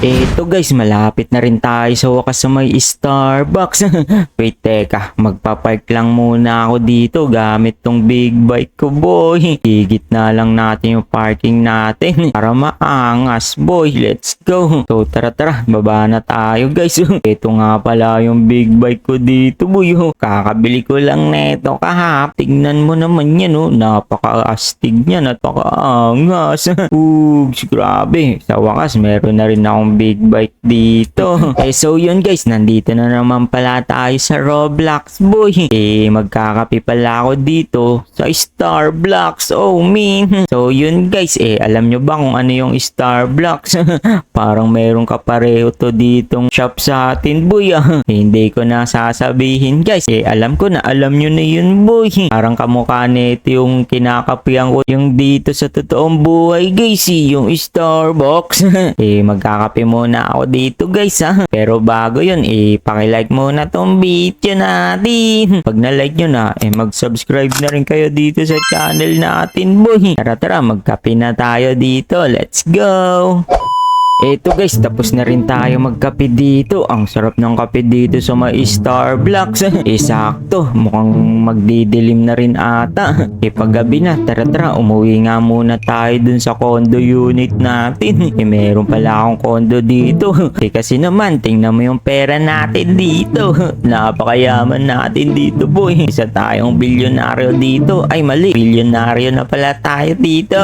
Eto guys, malapit na rin tayo sa wakas sa may Starbucks. Wait, teka, magpapark lang muna ako dito gamit tong big bike ko boy. Higit na lang natin yung parking natin para maangas boy. Let's go. So tara tara, baba na tayo guys. Ito nga pala yung big bike ko dito boy. Kakabili ko lang neto kahap. Tignan mo naman yan oh. Napaka-astig niya, napaka-angas. Ugs, grabe. Sa wakas, meron na rin akong big bike dito. eh so yun guys, nandito na naman pala tayo sa Roblox boy. Eh magkakape pala ako dito sa Starbucks. Oh man. So yun guys, eh alam nyo ba kung ano yung Starbucks? Parang meron kapareho to ditong shop sa atin boy. ah. Eh, hindi ko na sasabihin guys. Eh alam ko na alam nyo na yun boy. Parang kamukha nito yung kinakapihan ko yung dito sa totoong buhay guys. eh, Yung Starbucks. eh magkakape muna ako dito guys ha. Pero bago yun eh pakilike muna tong video natin. Pag na-like nyo na eh mag-subscribe na rin kayo dito sa channel natin boy. Tara tara magkape na tayo dito. Let's go! Eto guys, tapos na rin tayo magkape dito. Ang sarap ng kape dito sa may Starbucks. eh sakto, mukhang magdidilim na rin ata. Eh paggabi na, tara tara, umuwi nga muna tayo dun sa condo unit natin. Eh meron pala akong condo dito. Eh kasi naman, tingnan mo yung pera natin dito. Napakayaman natin dito boy. Isa tayong bilyonaryo dito. Ay mali, bilyonaryo na pala tayo dito.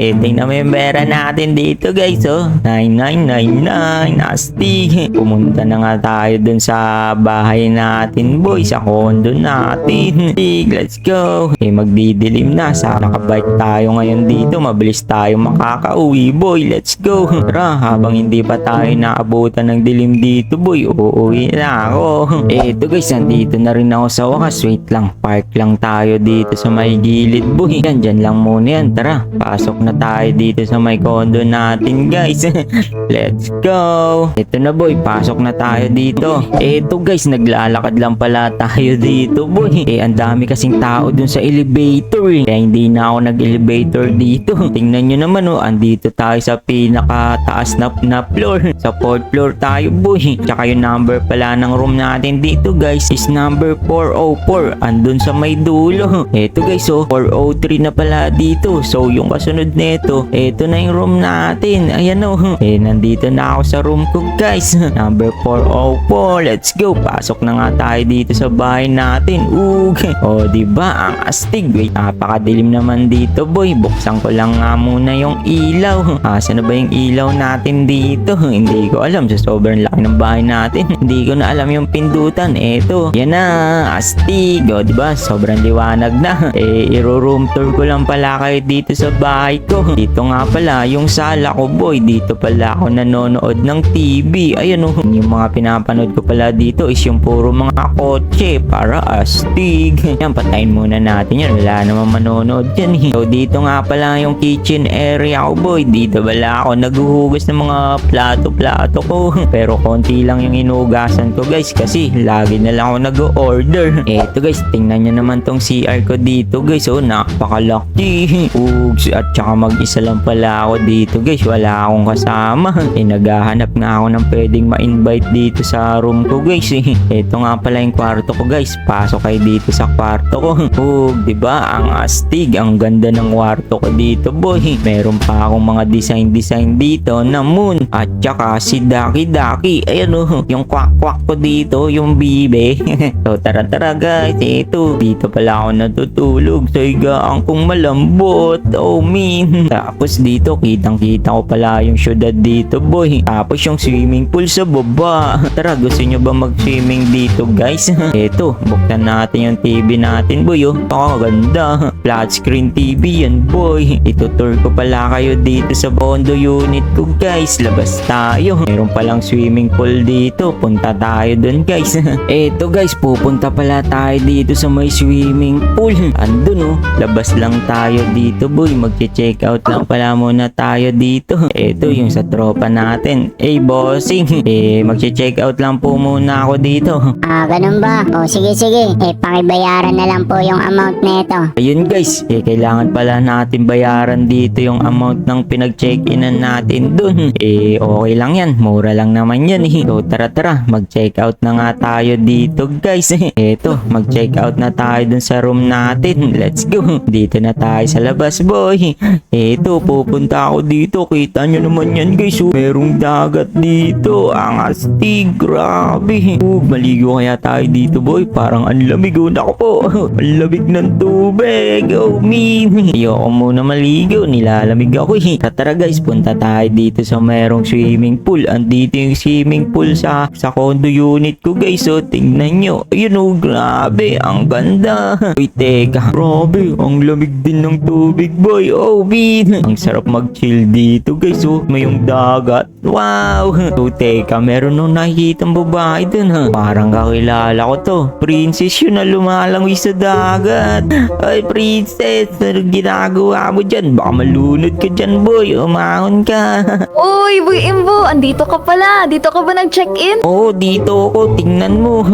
eh tingnan mo yung pera natin dito guys oh. 9999 astig. Pumunta na nga tayo dun sa bahay natin boy. Sa condo natin. Sig, let's go. Eh magdidilim na. Sa nakabike tayo ngayon dito. Mabilis tayo makakauwi boy. Let's go. Tara, habang hindi pa tayo naabutan ng dilim dito boy. Uuwi na ako. Ito guys, nandito na rin ako sa wakas. Wait lang, park lang tayo dito sa may gilid boy. Yan, dyan lang muna yan. Tara, pasok na tayo dito sa may condo natin guys. Let's go! Ito na boy, pasok na tayo dito. Eto guys, naglalakad lang pala tayo dito boy. Eh, ang dami kasing tao dun sa elevator eh. Kaya hindi na ako nag-elevator dito. Tingnan nyo naman oh, andito tayo sa pinakataas na, na floor. Sa fourth floor tayo boy. Tsaka yung number pala ng room natin dito guys is number 404. Andun sa may dulo. Eto guys oh, 403 na pala dito. So yung kasunod nito, eto na yung room natin. Ayan oh. Eh, nandito na ako sa room ko guys. Number 404. Let's go. Pasok na nga tayo dito sa bahay natin. Ug. O, di ba Ang astig. Wait, napakadilim naman dito boy. Buksan ko lang nga muna yung ilaw. Asa na ba yung ilaw natin dito? Hindi ko alam. Sa sobrang laki ng bahay natin. Hindi ko na alam yung pindutan. Eto. Yan na. Astig. O, di ba Sobrang liwanag na. Eh, iro-room tour ko lang pala kayo dito sa bahay ko. Dito nga pala yung sala ko boy. Dito pala ako nanonood ng TV. Ayan o. Yung mga pinapanood ko pala dito is yung puro mga kotse para astig. Yan, patayin muna natin yan. Wala naman manonood yan eh. So, dito nga pala yung kitchen area ko boy. Dito pala ako naghuhugas ng mga plato-plato ko. Pero konti lang yung inugasan ko guys kasi lagi na lang ako nag-order. Eto guys, tingnan nyo naman tong CR ko dito guys. Oh, napakalaki. Ugs, at saka mag-isa lang pala ako dito guys. Wala akong kasama. Eh, naghahanap nga ako ng pwedeng ma-invite dito sa room ko guys. Eh. Ito nga pala yung kwarto ko guys. Pasok kayo dito sa kwarto ko. Ug, di ba? Ang astig, ang ganda ng kwarto ko dito, boy. Meron pa akong mga design-design dito na moon. At saka si Daki Daki. Ayan oh, yung kwak-kwak ko dito, yung bibe. so tara tara guys, ito. Dito pala ako natutulog sa higaan kong malambot. Oh min. Tapos dito, kitang-kita ko pala yung syudad dito, boy. Tapos yung swimming pool sa baba. Tara, gusto nyo ba mag-swimming dito, guys? Eto, buktan natin yung TV natin, boy. Oh, ganda. Flat screen TV yan, boy. Itutour ko pala kayo dito sa Bondo unit ko, guys. Labas tayo. Meron palang swimming pool dito. Punta tayo dun, guys. Eto, guys, pupunta pala tayo dito sa may swimming pool. Andun, oh. Labas lang tayo dito, boy. Magche-check out lang pala muna tayo dito. Eto, yung sa tropa natin. Eh, bossing, eh, magche-check out lang po muna ako dito. Ah, ganun ba? O sige sige, eh pakibayaran na lang po yung amount nito. Ayun guys, eh, kailangan pala natin bayaran dito yung amount ng pinag-check-inan natin dun. Eh, okay lang yan. Mura lang naman yan eh. So, tara tara, mag-check out na nga tayo dito guys. Eto, mag-check out na tayo dun sa room natin. Let's go. Dito na tayo sa labas boy. Eto, pupunta ako dito. Kita nyo naman yan guys. Oh, merong dagat dito. Ang astig. Grabe. Oh, maligo kaya tayo dito boy. Parang ang lamig. Oh, nako po. ang lamig ng tubig. Oh, me. Ayoko muna maligo. Nilalamig ako eh. Tara guys, punta tayo dito sa merong swimming pool. Andito yung swimming pool sa sa condo unit ko guys. So, tingnan nyo. Ayun oh, grabe. Ang ganda. Uy, teka. Grabe. Ang lamig din ng tubig boy. Oh, Bin. Ang sarap mag-chill dito guys. Oh, may yung dagat. Wow. So, teka. Meron nung nakikitang babae dun ha. Parang kakilala ko to. Princess yun na lumalangoy sa dagat. Ay, princess. Ano ginagawa mo dyan? Baka malunod ka dyan boy. Umahon ka. Uy, Boy Imbo, andito ka pala. Dito ka ba nag-check-in? Oo, dito ako. Tingnan mo.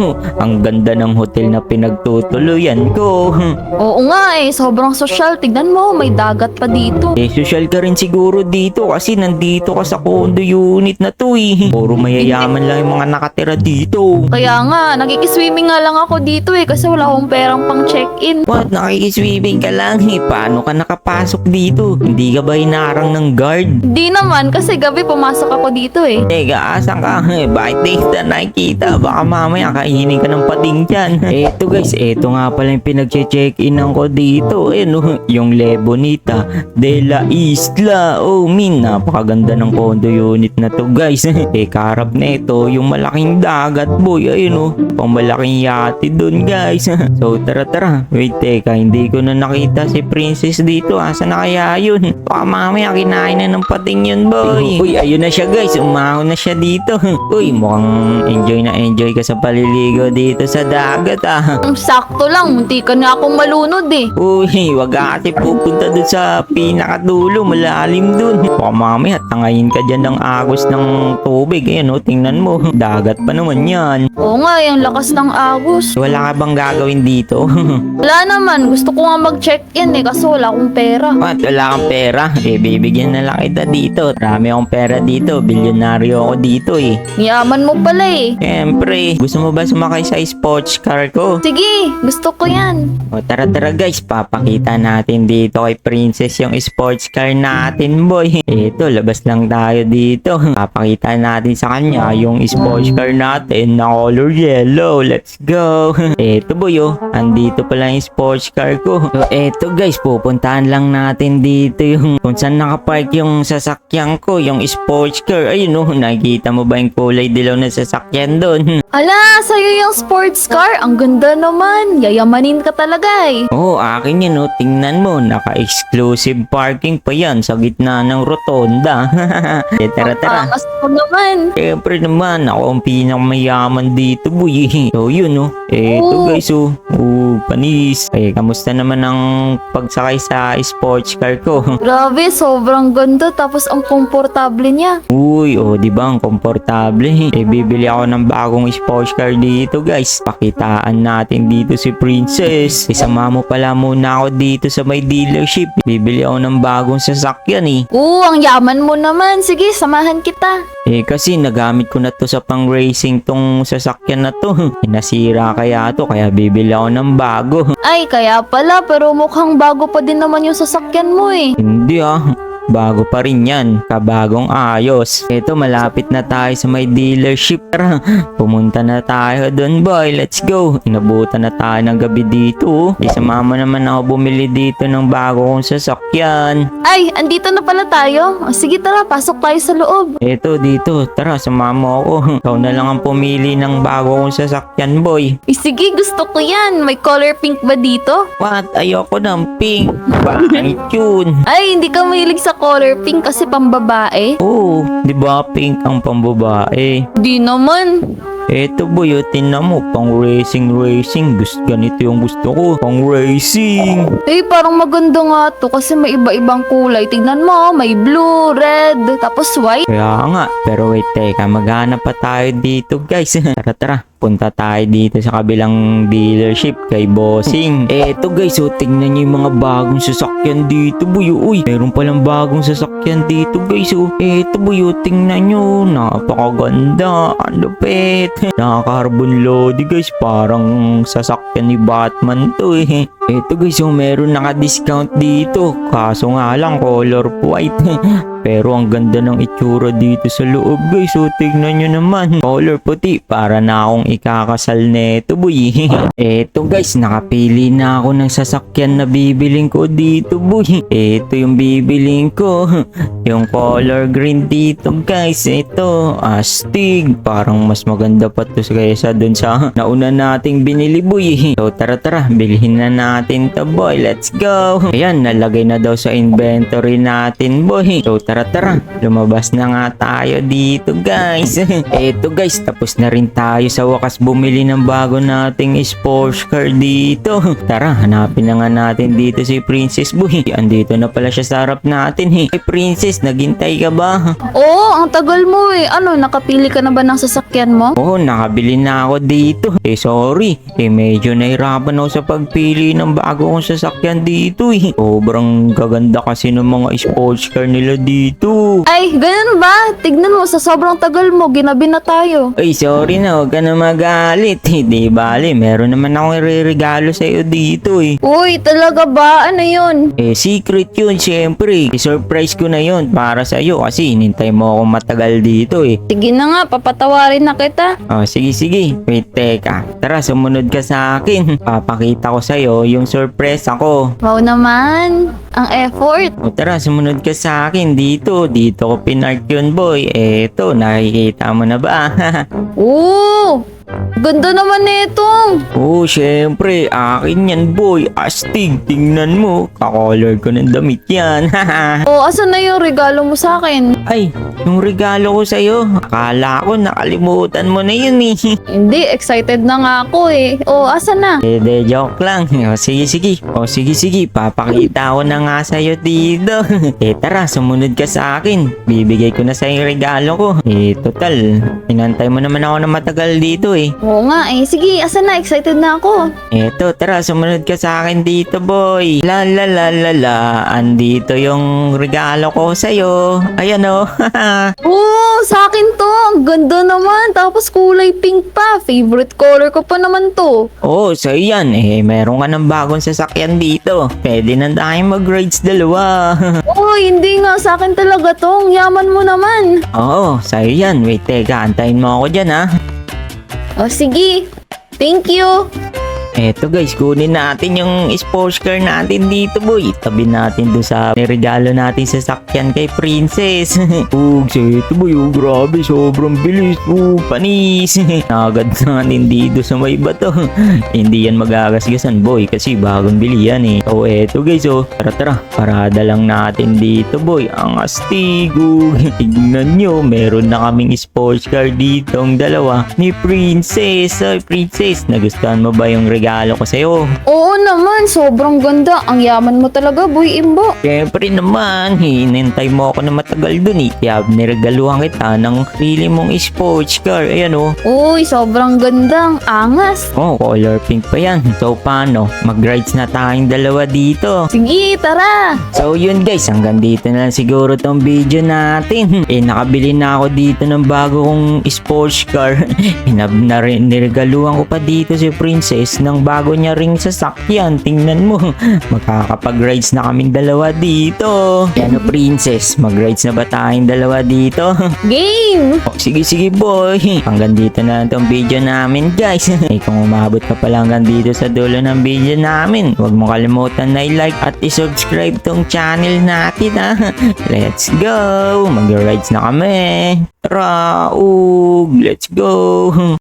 Ang ganda ng hotel na pinagtutuluyan ko. Oo nga eh, sobrang sosyal. Tignan mo, may dagat pa dito. Eh, social ka rin siguro dito kasi nandito ka sa condo unit na to eh. Puro mayayaman lang yung mga nakatira dito. Kaya nga, nagkikiswimming nga lang ako dito eh kasi wala akong perang pang check-in. What? Nakikiswimming ka lang eh. Paano ka nakapasok dito? Hindi ka ba hinarang ng guard? Di naman, kasi gabi pumasok ako dito eh. Teka, asan ka? Eh, Bakit di kita nakikita? Baka mamaya kainin ka ng pating dyan. Eto guys, eto nga pala yung pinag-check-in ko dito. Ayun oh, yung Le Bonita de la Isla. Oh, min, napakaganda ng condo unit na to guys. eh, karap na ito, yung malaking dagat boy. Ayun oh, pang malaking yate dun guys. so, tara tara. Wait, teka, hindi ko na nakita si Princess dito. Asa na kaya yun? Baka mamaya kinain na ng pating yun boy. Uy, ayun na siya guys. Umahon na siya dito. Uy, mukhang enjoy na enjoy ka sa paliligo dito sa dagat ah. Ang sakto lang, munti ka na akong malunod eh. Uy, wag ka kasi pupunta dun sa pinakadulo, malalim dun. Baka mamaya tangayin ka dyan ng agos ng tubig. Ayan o, tingnan mo. Dagat pa naman yan. Oo nga, yung lakas ng agos. Wala ka bang gagawin dito? Wala naman, gusto ko nga mag-check-in eh kasi wala akong pera. What? Wala kang pera? Eh, bibigyan na lang kita dito. Marami akong pera dito. Bilyonaryo ako dito eh. Yaman mo pala eh. Siyempre, gusto mo ba sumakay sa sports car ko? Sige, gusto ko yan. O tara tara guys, papakita natin dito kay Princess yung sports car natin boy. Ito, labas lang tayo dito. Papakita natin sa kanya yung sports car natin na color yellow. Let's go. Ito boy oh, andito pala yung sports car ko. So eto guys, pupuntahan lang natin dito yung kung saan nakapark yung sasakyan ko, yung sports car. Ayun oh, nakikita mo ba yung kulay dilaw na sasakyan doon? Ala, sa'yo yung sports car. Ang ganda naman. Yayamanin ka talaga eh. Oo, oh, akin yan oh. Tingnan mo, naka-exclusive parking pa yan sa gitna ng rotonda. eh, tara tara. Angas mo naman. Siyempre naman, ako ang pinakamayaman dito, boy. So, yun, oh. Eto, Oo. guys, oh. Oh, panis. Eh, kamusta naman ang pagsakay sa sports car ko? Grabe, sobrang ganda tapos ang komportable niya. Uy, oh, di ba ang komportable? Eh, bibili ako ng bagong sports car dito, guys. Pakitaan natin dito si Princess. Isama mo pala muna ako dito sa may dealership. Bibili ako ng bagong sasakyan, eh. Oo, ang yaman mo naman. Sige, samahan kita. Eh kasi nagamit ko na to sa pang racing tong sasakyan na to. Nasira kaya to kaya bibili ako ng bago. Ay, kaya pala, pero mukhang bago pa din naman yung sasakyan mo eh. Hindi ah. Bago pa rin yan. Kabagong ayos. Ito malapit na tayo sa may dealership. Tara, pumunta na tayo doon boy. Let's go. Inabutan na tayo ng gabi dito. oh. Isa mama naman ako bumili dito ng bago kong sasakyan. Ay, andito na pala tayo. O, sige, tara, pasok tayo sa loob. Eto dito. Tara, sumama mo ako. Ikaw na lang ang pumili ng bago kong sasakyan boy. Eh, sige, gusto ko yan. May color pink ba dito? What? Ayoko ng pink. Pangit yun. Ay, hindi ka mahilig sa color pink kasi pambabae? Oo, di ba pink ang pambabae? Di naman. Eto boy, oh, tingnan mo, pang racing racing. Gusto, ganito yung gusto ko, pang racing. Eh, parang maganda nga to kasi may iba-ibang kulay. Tignan mo, may blue, red, tapos white. Kaya nga, pero wait, teka, maghanap pa tayo dito guys. tara, tara. Punta tayo dito sa kabilang dealership kay Bossing. Eto guys, oh, tingnan nyo yung mga bagong sasakyan dito, boy. oh. Uy, meron palang bagong sasakyan dito, guys. Oh. Eto, boy, tingnan nyo. Napakaganda. Ang lupit. Nakaka-carbon load, guys. Parang sasakyan ni Batman to, eh. Eto, guys, oh, meron naka-discount dito. Kaso nga lang, color white. Pero ang ganda ng itsura dito sa loob guys. So tignan nyo naman. Color puti. Para na akong ikakasal neto boy. Eto guys. Nakapili na ako ng sasakyan na bibiling ko dito boy. Eto yung bibiling ko. Yung color green dito guys. Ito. Astig. Parang mas maganda pa to kaysa dun sa nauna nating binili boy. So tara tara. Bilhin na natin to boy. Let's go. Ayan. Nalagay na daw sa inventory natin boy. So tara tara. Lumabas na nga tayo dito guys. Eto guys. Tapos na rin tayo sa wakas bumili ng bago nating sports car dito. Tara. Hanapin na nga natin dito si Princess Boy. Andito na pala siya sa harap natin eh. Hey, Princess. Naghintay ka ba? Oo, ang tagal mo eh. Ano, nakapili ka na ba ng sasakyan mo? Oo, nakabili na ako dito. Eh, sorry. Eh, medyo nahirapan ako sa pagpili ng bago kong sasakyan dito eh. Sobrang gaganda kasi ng mga sports car nila dito. Ay, ganun ba? Tignan mo, sa sobrang tagal mo, ginabi na tayo. Ay, sorry na. Huwag ka na magalit. Hindi bali. Meron naman akong ireregalo sa'yo dito eh. Uy, talaga ba? Ano yun? Eh, secret yun, syempre. I-surprise ko na yun para sa'yo kasi inintay mo ako matagal dito eh. Sige na nga, papatawarin na kita. Oh, sige, sige. Wait, teka. Tara, sumunod ka sa akin. Papakita ko sa'yo yung surprise ako. Wow naman, ang effort. O tara, sumunod ka sa akin dito. Dito ko pinark yun, boy. Eto, nakikita mo na ba? Oo! Ganda naman nito. oh, syempre. Akin yan, boy. Astig. Tingnan mo. Kakolor ko ng damit yan. O, asan na yung regalo mo sa akin? Ay, yung regalo ko sa'yo. Akala ko nakalimutan mo na yun eh. Hindi, excited na nga ako eh. O, asan na? Eh, de, joke lang. O, sige, sige. O, sige, sige. Papakita ko na nga sa'yo dito. eh, tara, sumunod ka sa akin. Bibigay ko na sa'yo yung regalo ko. Eh, total. Inantay mo naman ako na matagal dito eh. Oo nga eh. Sige, asan na? Excited na ako. Eto, tara, sumunod ka sa akin dito, boy. La la la la la. Andito yung regalo ko sa'yo. Ayan o. Oo, sa akin to. Ang ganda naman. Tapos kulay pink pa. Favorite color ko pa naman to. Oo, sa'yo yan. Eh, meron ka ng bagong sasakyan dito. Pwede na tayong mag-rides dalawa. Oo, hindi nga. Sa akin talaga to. Ang yaman mo naman. Oo, sa'yo yan. Wait, teka. Antayin mo ako dyan, ha. O, sige. Thank you. Eto guys, kunin natin yung sports car natin dito boy. Tabi natin doon sa regalo natin sa sakyan kay Princess. Ug, ito boy, oh, grabe, sobrang bilis. Oh, panis. Nagad na natin dito sa may bato. Hindi yan magagasgasan boy kasi bagong bili yan eh. So eto guys, oh, tara tara. Parada lang natin dito boy. Ang astig. Oh, tignan nyo, meron na kaming sports car dito ang dalawa ni Princess. Ay, Princess, nagustuhan mo ba yung regalo ko sa'yo? Oo naman. Sobrang ganda. Ang yaman mo talaga, boy imbo. Siyempre naman, hinintay mo ako na matagal dun eh. Kaya niregaluhan kita ng pili mong sports car. Ayan oh. Uy, sobrang ganda. Ang angas. Oh, color pink pa yan. So paano? Mag-rides na tayong dalawa dito. Sige, tara. So yun guys, hanggang dito na lang siguro tong video natin. Eh nakabili na ako dito ng bago kong sports car. Hinab na rin, niregaluhan ko pa dito si Princess ng bago niya ring sasakyan. Tingnan mo, makakapag-rides na kaming dalawa dito. Ano Princess, mag-rides na ba tayong dalawa dito? Game. Oh, sige sige boy. Hanggang dito na lang tong video namin guys. eh kung umabot ka pala hanggang dito sa dulo ng video namin, huwag mo kalimutan na i-like at i-subscribe tong channel natin ha. Let's go! Mag-rides na kami. Tara, ug, let's go!